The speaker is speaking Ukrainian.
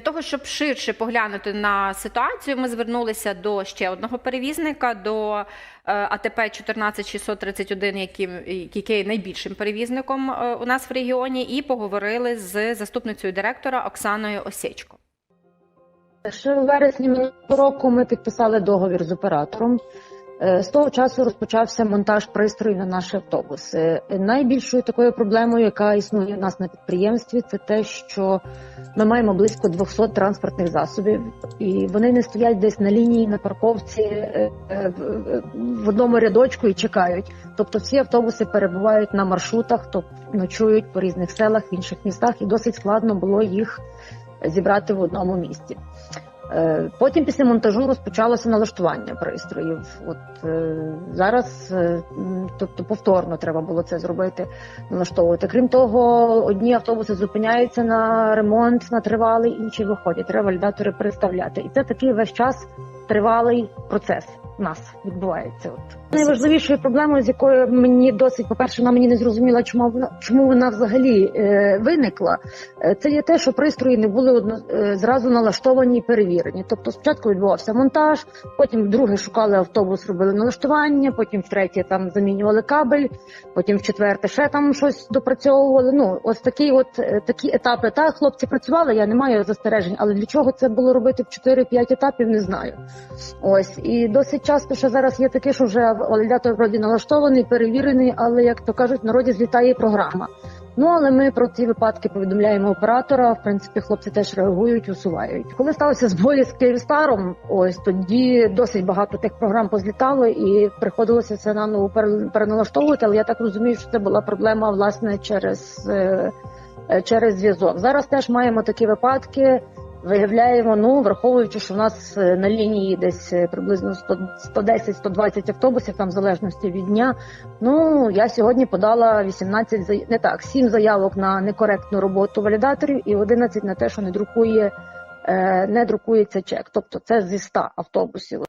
Для того, щоб ширше поглянути на ситуацію, ми звернулися до ще одного перевізника, до е, АТП 14631, яким, який є найбільшим перевізником е, у нас в регіоні, і поговорили з заступницею директора Оксаною Осєчко. Ще в вересні минулого року ми підписали договір з оператором. Е, З того часу розпочався монтаж пристроїв на наші автобуси. Е, Найбільшою такою проблемою, яка існує у нас на підприємстві, це те, що ми маємо близько 200 транспортних засобів, і вони не стоять десь на лінії на парковці е, в одному рядочку і чекають. Тобто всі автобуси перебувають на маршрутах, тобто ночують по різних селах, в інших містах, і досить складно було їх зібрати в одному місці. Е, Потім після монтажу розпочалося налаштування пристроїв. От е, зараз, е, тобто повторно треба було це зробити, налаштовувати. Крім того, одні автобуси зупиняються на ремонт, на тривалий, інші виходять. Треба валідатори переставляти. І це такий весь час тривалий процес. Нас відбувається. От найважливішою проблемою, з якою мені досить, по-перше, вона мені не зрозуміла, чому вона чому вона взагалі е, виникла. Е, Це є те, що пристрої не були одно, е, зразу налаштовані і перевірені. Тобто спочатку відбувався монтаж, потім вдруге шукали автобус, робили налаштування, потім втретє там замінювали кабель, потім в четверте ще там щось допрацьовували. Ну, ось такі, от е, такі етапи. Так, хлопці працювали, я не маю застережень, але для чого це було робити в 4-5 етапів, не знаю. Ось і досить часто ще зараз є таке, що вже валідатор вроді налаштований, перевірений, але як то кажуть, народі злітає програма. Ну але ми про ці випадки повідомляємо оператора. В принципі, хлопці теж реагують, усувають. Коли сталося збої з Київстаром, ось тоді досить багато тих програм позлітало, і приходилося це наново пере- переналаштовувати. Але я так розумію, що це була проблема власне через, е, е, через зв'язок. Зараз теж маємо такі випадки. Виявляємо, ну враховуючи, що в нас е, на лінії десь е, приблизно 100 110-120 автобусів, там в залежності від дня. Ну я сьогодні подала 18 зай... не так, 7 заявок на некоректну роботу валідаторів і 11 на те, що не друкує, е, не друкується чек. Тобто це зі 100 автобусів.